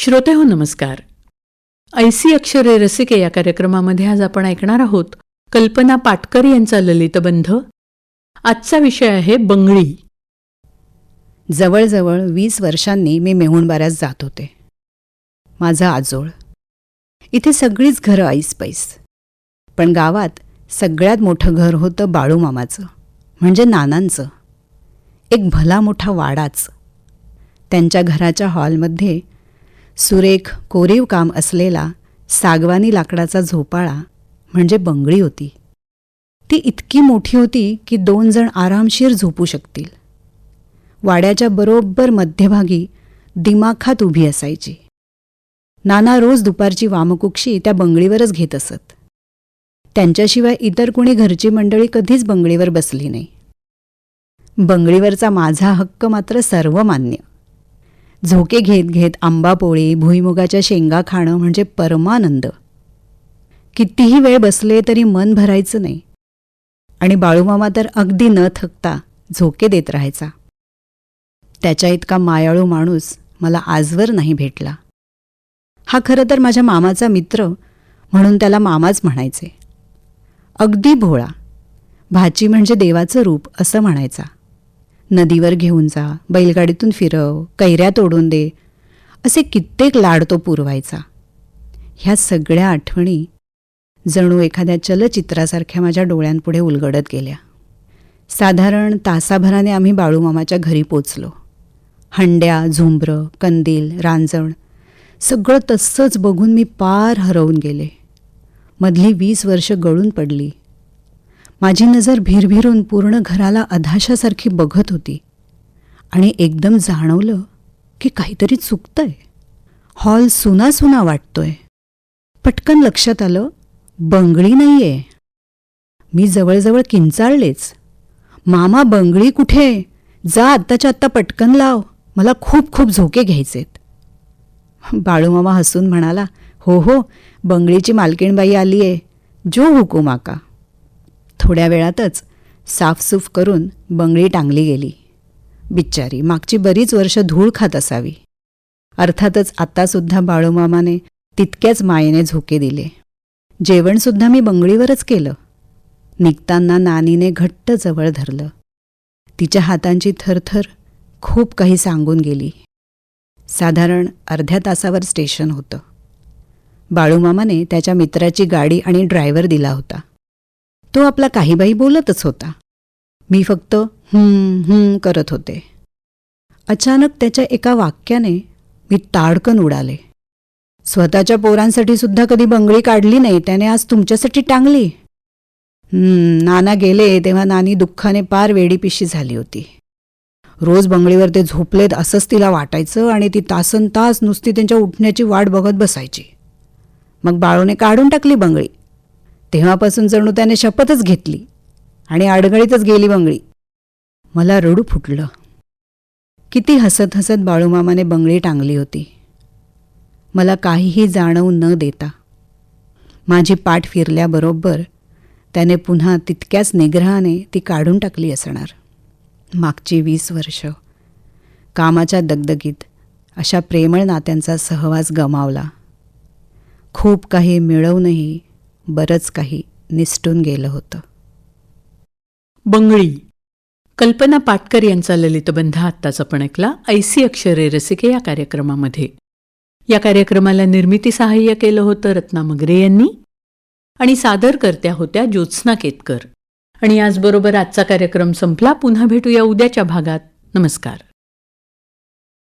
श्रोते हो नमस्कार. ऐसी अक्षरे रसिके या कार्यक्रमामध्ये आज आपण ऐकणार आहोत कल्पना पाटकर यांचा ललितबंध आजचा विषय आहे बंगळी. जवळजवळ वीस वर्षांनी मी मेहुणबाऱ्यात जात होते. माझा आजोळ. इथे सगळीच घरं ऐसपैस पण गावात सगळ्यात मोठं घर होतं बाळूमामाचं म्हणजे नानांचं. एक भला मोठा वाडाच. त्यांच्या घराच्या हॉलमध्ये सुरेख कोरीव काम असलेला सागवानी लाकडाचा झोपाळा म्हणजे बंगळी होती. ती इतकी मोठी होती की दोन जण आरामशीर झोपू शकतील. वाड्याच्या बरोबर मध्यभागी दिमाखात उभी असायची. नाना रोज दुपारची वामकुक्षी त्या बंगळीवरच घेत असत. त्यांच्याशिवाय इतर कुणी घरची मंडळी कधीच बंगळीवर बसली नाही. बंगळीवरचा माझा हक्क मात्र सर्वमान्य. झोके घेत घेत आंबापोळी भुईमुगाच्या शेंगा खाणं म्हणजे परमानंद. कितीही वेळ बसले तरी मन भरायचं नाही. आणि बाळूमामा तर अगदी न थकता झोके देत राहायचा. त्याच्या इतका मायाळू माणूस मला आजवर नाही भेटला. हा खरं तर माझ्या मामाचा मित्र म्हणून त्याला मामाच म्हणायचे. अगदी भोळा. भाची म्हणजे देवाचं रूप असं म्हणायचा. नदीवर घेऊन जा बैलगाडीतून फिरव कैऱ्या तोडून दे. असे कित्येक लाड तो पुरवायचा. ह्या सगळ्या आठवणी जणू एखाद्या चलचित्रासारख्या माझ्या डोळ्यांपुढे उलगडत गेल्या. साधारण तासाभराने आम्ही बाळूमामाच्या घरी पोचलो. हंड्या झुंबरं कंदील रांजण सगळं तसंच बघून मी पार हरवून गेले. मधली वीस वर्ष गळून पडली. माझी नजर भिरभिरून पूर्ण घराला अधाशासारखी बघत होती. आणि एकदम जाणवलं की काहीतरी चुकतंय. हॉल सुना सुना वाटतोय. पटकन लक्षात आलं बंगळी नाहीये. मी जवळजवळ किंचाळलेच. मामा बंगळी कुठे? जा आत्ताच्या आत्ता पटकन लाव. मला खूप खूप झोके घ्यायचेत. बाळूमामा हसून म्हणाला हो हो बंगळीची मालकीणबाई आली आहे जो हुकूम आका. थोड्या वेळातच साफसूफ करून बंगळी टांगली गेली. बिच्चारी मागची बरीच वर्ष धूळ खात असावी. अर्थातच आत्तासुद्धा बाळूमामाने तितक्याच मायेने झोके दिले. जेवणसुद्धा मी बंगळीवरच केलं. निघताना नानीने घट्ट जवळ धरलं. तिच्या हातांची थरथर खूप काही सांगून गेली. साधारण अर्ध्या तासावर स्टेशन होतं. बाळूमामाने त्याच्या मित्राची गाडी आणि ड्रायव्हर दिला होता. तो आपला काहीबाई बोलतच होता. मी फक्त हुं हुं करत होते. अचानक त्याच्या एका वाक्याने मी ताडकन उडाले. स्वतःच्या पोरांसाठी सुद्धा कधी बंगळी काढली नाही त्याने आज तुमच्यासाठी टांगली. हम्म, नाना गेले तेव्हा नानी दुःखाने पार वेडीपिशी झाली होती. रोज बंगळीवर ते झोपलेत असंच तिला वाटायचं आणि ती तासन तास नुसती त्यांच्या उठण्याची वाट बघत बसायची. मग बाळूने काढून टाकली बंगळी. तेव्हापासून जणू त्याने शपथच घेतली आणि आडगळीतच गेली बंगळी. मला रडू फुटलं. किती हसत हसत बाळूमामाने बंगळी टांगली होती. मला काहीही जाणवू न देता. माझी पाठ फिरल्याबरोबर त्याने पुन्हा तितक्याच निग्रहाने ती काढून टाकली असणार. मागची वीस वर्ष. कामाच्या दगदगीत अशा प्रेमळ नात्यांचा सहवास गमावला. खूप काही मिळवूनही बरंच काही निसटून गेलं होतं. बंगळी. कल्पना पाटकर यांचा ललितबंध आत्ताच आपण ऐकला. ऐसी अक्षरे रसिके या कार्यक्रमामध्ये. या कार्यक्रमाला निर्मिती सहाय्य केलं होतं रत्ना मगरे यांनी आणि सादरकर्त्या होत्या ज्योत्स्ना केतकर. आणि याचबरोबर आजचा कार्यक्रम संपला. पुन्हा भेटूया उद्याच्या भागात. नमस्कार.